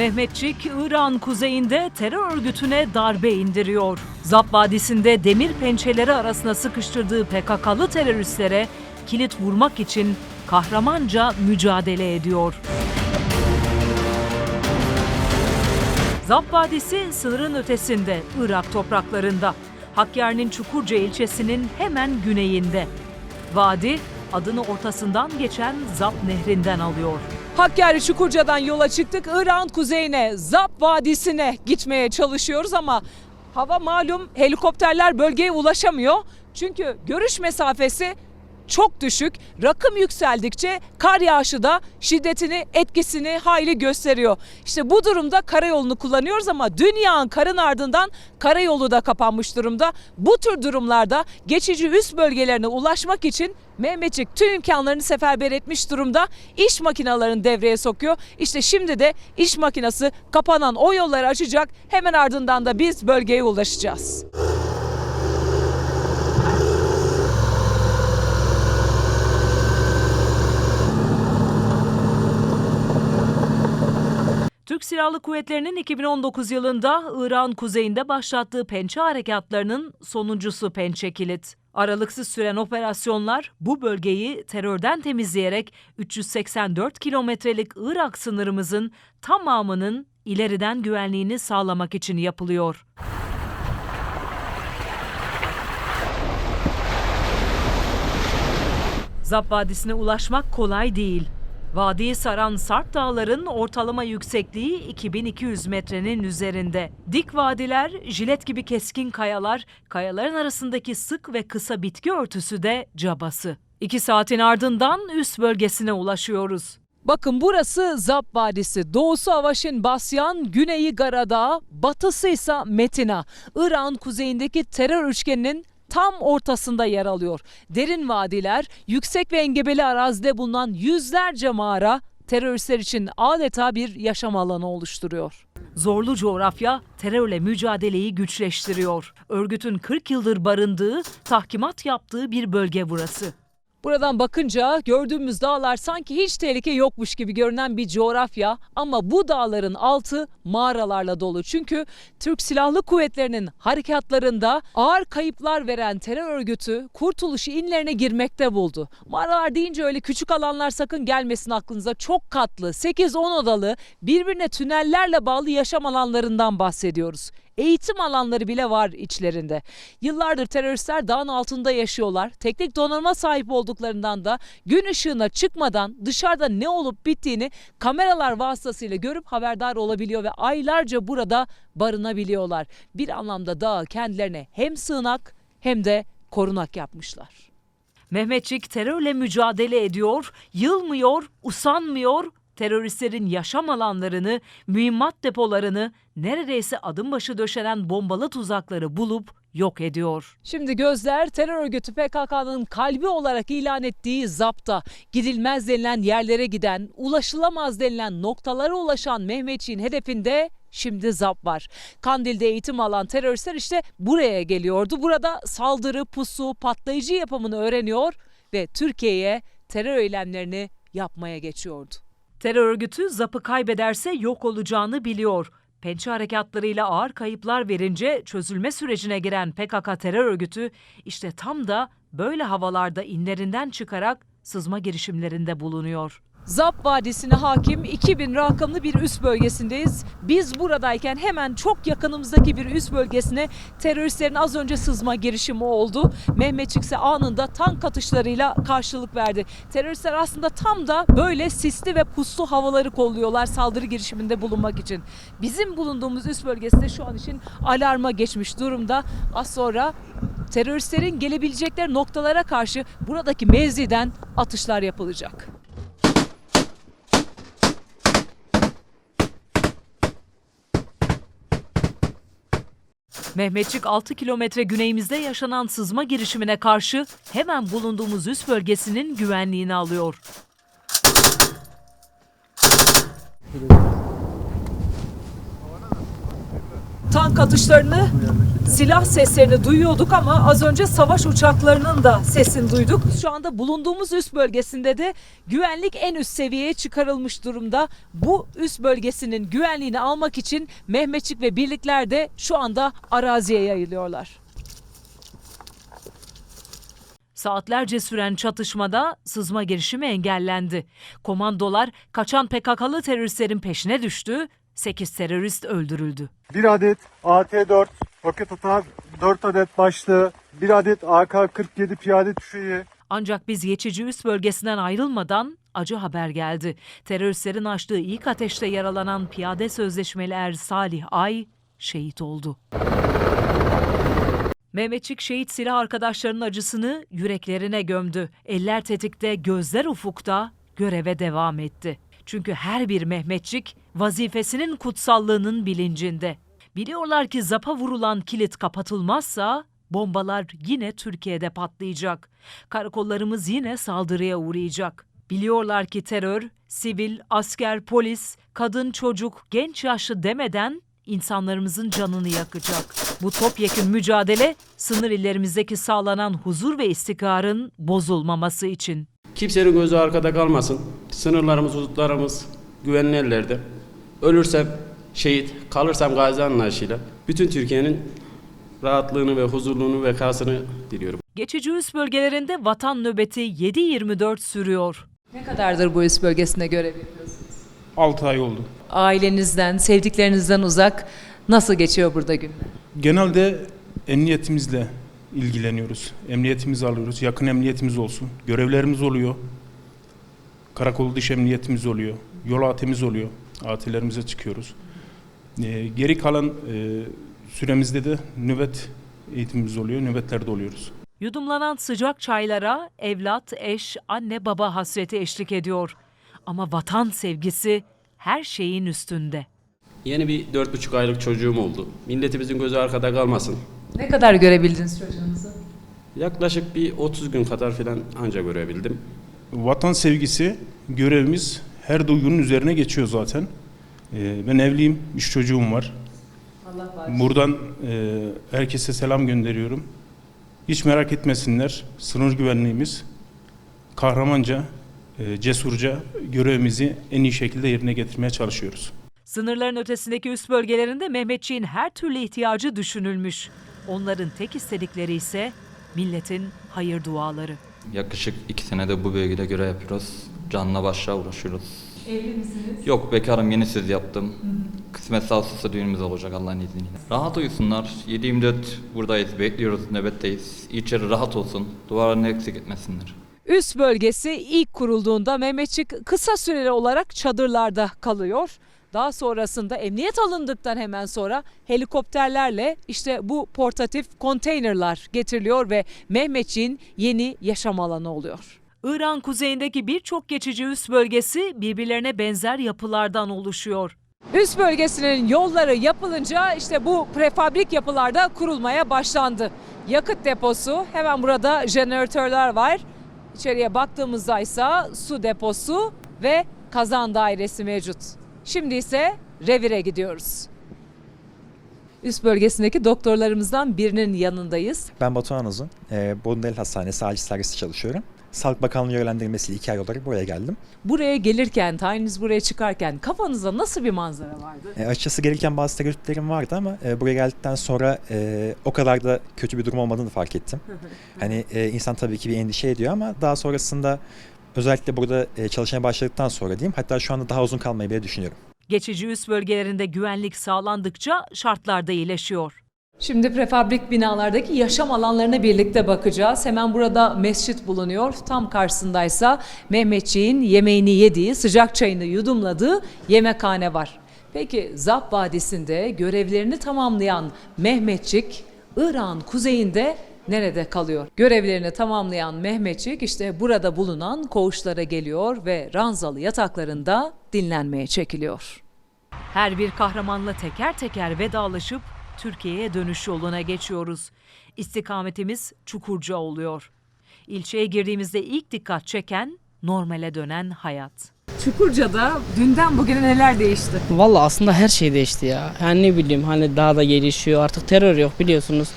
Mehmetçik, İran kuzeyinde terör örgütüne darbe indiriyor. Zap Vadisi'nde demir pençeleri arasına sıkıştırdığı PKK'lı teröristlere kilit vurmak için kahramanca mücadele ediyor. Zap Vadisi sınırın ötesinde, Irak topraklarında. Hakkari'nin Çukurca ilçesinin hemen güneyinde. Vadi adını ortasından geçen Zap Nehri'nden alıyor. Hakkari Çukurca'dan yola çıktık. İran kuzeyine, Zap Vadisi'ne gitmeye çalışıyoruz ama hava malum helikopterler bölgeye ulaşamıyor. Çünkü görüş mesafesi çok düşük. Rakım yükseldikçe kar yağışı da şiddetini, etkisini hayli gösteriyor. İşte bu durumda karayolunu kullanıyoruz ama dünyanın karın ardından karayolu da kapanmış durumda. Bu tür durumlarda geçici üst bölgelerine ulaşmak için Mehmetçik tüm imkanlarını seferber etmiş durumda. İş makinalarını devreye sokuyor. İşte şimdi de iş makinası kapanan o yolları açacak. Hemen ardından da biz bölgeye ulaşacağız. Türk Silahlı Kuvvetleri'nin 2019 yılında İran kuzeyinde başlattığı pençe harekatlarının sonuncusu Pençe Kilit. Aralıksız süren operasyonlar bu bölgeyi terörden temizleyerek 384 kilometrelik Irak sınırımızın tamamının ileriden güvenliğini sağlamak için yapılıyor. Zap Vadisi'ne ulaşmak kolay değil. Vadiyi saran Sarp Dağları'nın ortalama yüksekliği 2200 metrenin üzerinde. Dik vadiler, jilet gibi keskin kayalar, kayaların arasındaki sık ve kısa bitki örtüsü de cabası. İki saatin ardından üst bölgesine ulaşıyoruz. Bakın burası Zap Vadisi. Doğusu Avaşin Basyan, güneyi Garadağ, batısı ise Metina. İran kuzeyindeki terör üçgeninin tam ortasında yer alıyor. Derin vadiler, yüksek ve engebeli arazide bulunan yüzlerce mağara teröristler için adeta bir yaşam alanı oluşturuyor. Zorlu coğrafya terörle mücadeleyi güçleştiriyor. Örgütün 40 yıldır barındığı, tahkimat yaptığı bir bölge burası. Buradan bakınca gördüğümüz dağlar sanki hiç tehlike yokmuş gibi görünen bir coğrafya ama bu dağların altı mağaralarla dolu. Çünkü Türk Silahlı Kuvvetleri'nin harekatlarında ağır kayıplar veren terör örgütü kurtuluşu inlerine girmekte buldu. Mağaralar deyince öyle küçük alanlar sakın gelmesin aklınıza. Çok katlı, 8-10 odalı, birbirine tünellerle bağlı yaşam alanlarından bahsediyoruz. Eğitim alanları bile var içlerinde. Yıllardır teröristler dağın altında yaşıyorlar. Teknik donanıma sahip olduklarından da gün ışığına çıkmadan dışarıda ne olup bittiğini kameralar vasıtasıyla görüp haberdar olabiliyor ve aylarca burada barınabiliyorlar. Bir anlamda dağı kendilerine hem sığınak hem de korunak yapmışlar. Mehmetçik terörle mücadele ediyor, yılmıyor, usanmıyor, teröristlerin yaşam alanlarını, mühimmat depolarını, neredeyse adım başı döşenen bombalı tuzakları bulup yok ediyor. Şimdi gözler terör örgütü PKK'nın kalbi olarak ilan ettiği zapta gidilmez denilen yerlere giden, ulaşılamaz denilen noktalara ulaşan Mehmetçiğin hedefinde şimdi zap var. Kandil'de eğitim alan teröristler işte buraya geliyordu. Burada saldırı, pusu, patlayıcı yapımını öğreniyor ve Türkiye'ye terör eylemlerini yapmaya geçiyordu. Terör örgütü zapı kaybederse yok olacağını biliyor. Pençe harekatlarıyla ağır kayıplar verince çözülme sürecine giren PKK terör örgütü işte tam da böyle havalarda inlerinden çıkarak sızma girişimlerinde bulunuyor. Zap Vadisi'ne hakim 2000 rakamlı bir üst bölgesindeyiz. Biz buradayken hemen çok yakınımızdaki bir üst bölgesine teröristlerin az önce sızma girişimi oldu. Mehmetçik ise anında tank atışlarıyla karşılık verdi. Teröristler aslında tam da böyle sisli ve puslu havaları kolluyorlar saldırı girişiminde bulunmak için. Bizim bulunduğumuz üst bölgesinde şu an için alarma geçmiş durumda. Az sonra teröristlerin gelebilecekleri noktalara karşı buradaki mevziden atışlar yapılacak. Mehmetçik 6 kilometre güneyimizde yaşanan sızma girişimine karşı hemen bulunduğumuz üst bölgesinin güvenliğini alıyor. Tank atışlarını, silah seslerini duyuyorduk ama az önce savaş uçaklarının da sesini duyduk. Şu anda bulunduğumuz üst bölgesinde de güvenlik en üst seviyeye çıkarılmış durumda. Bu üst bölgesinin güvenliğini almak için Mehmetçik ve birlikler de şu anda araziye yayılıyorlar. Saatlerce süren çatışmada sızma girişimi engellendi. Komandolar kaçan PKK'lı teröristlerin peşine düştü. 8 terörist öldürüldü. Bir adet AT-4 roket atar, 4 adet başlığı, bir adet AK-47 piyade tüfeği, Ancak biz geçici üst bölgesinden ayrılmadan acı haber geldi. Teröristlerin açtığı ilk ateşte yaralanan piyade sözleşmeli er Salih Ay şehit oldu. Mehmetçik şehit silah arkadaşlarının acısını yüreklerine gömdü. Eller tetikte, gözler ufukta göreve devam etti. Çünkü her bir Mehmetçik vazifesinin kutsallığının bilincinde. Biliyorlar ki zapa vurulan kilit kapatılmazsa bombalar yine Türkiye'de patlayacak. Karakollarımız yine saldırıya uğrayacak. Biliyorlar ki terör, sivil, asker, polis, kadın, çocuk, genç yaşlı demeden insanlarımızın canını yakacak. Bu topyekün mücadele sınır illerimizdeki sağlanan huzur ve istikrarın bozulmaması için. Kimsenin gözü arkada kalmasın. Sınırlarımız, hudutlarımız güvenli ellerde. Ölürsem şehit, kalırsam gazi anlayışıyla bütün Türkiye'nin rahatlığını ve huzurluğunu ve kasını diliyorum. Geçici üs bölgelerinde vatan nöbeti 7-24 sürüyor. Ne kadardır bu üst bölgesinde görev yapıyorsunuz? 6 ay oldu. Ailenizden, sevdiklerinizden uzak nasıl geçiyor burada günler? Genelde emniyetimizle ilgileniyoruz. Emniyetimizi alıyoruz. Yakın emniyetimiz olsun. Görevlerimiz oluyor. Karakol dış emniyetimiz oluyor. Yol AT'miz oluyor. AT'lerimize çıkıyoruz. Ee, geri kalan e, süremizde de nöbet eğitimimiz oluyor. Nöbetlerde oluyoruz. Yudumlanan sıcak çaylara evlat, eş, anne, baba hasreti eşlik ediyor. Ama vatan sevgisi her şeyin üstünde. Yeni bir dört buçuk aylık çocuğum oldu. Milletimizin gözü arkada kalmasın. Ne kadar görebildiniz çocuğunuzu? Yaklaşık bir 30 gün kadar falan anca görebildim. Vatan sevgisi görevimiz her duygunun üzerine geçiyor zaten. Ee, ben evliyim. Üç çocuğum var. Allah. Buradan e, herkese selam gönderiyorum. Hiç merak etmesinler. Sınır güvenliğimiz kahramanca, e, cesurca görevimizi en iyi şekilde yerine getirmeye çalışıyoruz. Sınırların ötesindeki üst bölgelerinde Mehmetçiğin her türlü ihtiyacı düşünülmüş. Onların tek istedikleri ise milletin hayır duaları. Yaklaşık iki senede bu bölgede görev yapıyoruz. Canla başla uğraşıyoruz. Evli misiniz? Yok bekarım yeni söz yaptım. Kısmetse Ağustos'ta düğünümüz olacak Allah'ın izniyle. Rahat uyusunlar. 7-24 buradayız, bekliyoruz, nöbetteyiz. İçeri rahat olsun. Duvarlarını eksik etmesinler. Üst bölgesi ilk kurulduğunda Mehmetçik kısa süreli olarak çadırlarda kalıyor. Daha sonrasında emniyet alındıktan hemen sonra helikopterlerle işte bu portatif konteynerlar getiriliyor ve Mehmetçik'in yeni yaşam alanı oluyor. İran kuzeyindeki birçok geçici üst bölgesi birbirlerine benzer yapılardan oluşuyor. Üst bölgesinin yolları yapılınca işte bu prefabrik yapılarda kurulmaya başlandı. Yakıt deposu hemen burada jeneratörler var. İçeriye baktığımızda ise su deposu ve kazan dairesi mevcut. Şimdi ise revire gidiyoruz. Üst bölgesindeki doktorlarımızdan birinin yanındayız. Ben Batuhan Uzun. E, Bodrumdel Hastanesi acil servisi çalışıyorum. Sağlık Bakanlığı yönlendirmesiyle iki ay olarak buraya geldim. Buraya gelirken, tayininiz buraya çıkarken kafanızda nasıl bir manzara vardı? E, açıkçası gelirken bazı tereddütlerim vardı ama e, buraya geldikten sonra e, o kadar da kötü bir durum olmadığını fark ettim. hani e, insan tabii ki bir endişe ediyor ama daha sonrasında özellikle burada e, çalışmaya başladıktan sonra diyeyim hatta şu anda daha uzun kalmayı bile düşünüyorum. Geçici üst bölgelerinde güvenlik sağlandıkça şartlar da iyileşiyor. Şimdi prefabrik binalardaki yaşam alanlarına birlikte bakacağız. Hemen burada mescit bulunuyor. Tam karşısındaysa Mehmetçiğin yemeğini yediği, sıcak çayını yudumladığı yemekhane var. Peki Zap Vadisi'nde görevlerini tamamlayan Mehmetçik, İran kuzeyinde nerede kalıyor? Görevlerini tamamlayan Mehmetçik işte burada bulunan koğuşlara geliyor ve ranzalı yataklarında dinlenmeye çekiliyor. Her bir kahramanla teker teker vedalaşıp Türkiye'ye dönüş yoluna geçiyoruz. İstikametimiz Çukurca oluyor. İlçeye girdiğimizde ilk dikkat çeken normale dönen hayat. Çukurca'da dünden bugüne neler değişti? Valla aslında her şey değişti ya. Yani ne bileyim hani daha da gelişiyor. Artık terör yok biliyorsunuz.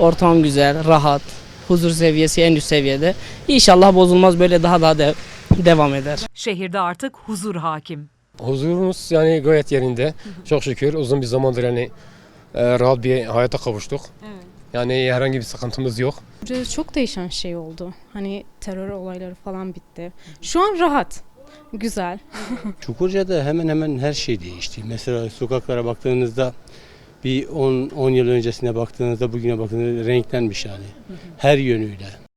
Ortam güzel, rahat. Huzur seviyesi en üst seviyede. İnşallah bozulmaz böyle daha daha de- devam eder. Şehirde artık huzur hakim. Huzurumuz yani gayet yerinde. Çok şükür uzun bir zamandır yani e, rahat bir hayata kavuştuk. Yani herhangi bir sıkıntımız yok. Burada çok değişen şey oldu. Hani terör olayları falan bitti. Şu an rahat. Güzel. Çukurca'da hemen hemen her şey değişti. Mesela sokaklara baktığınızda bir 10 10 yıl öncesine baktığınızda bugüne baktığınızda renklenmiş yani. Her yönüyle.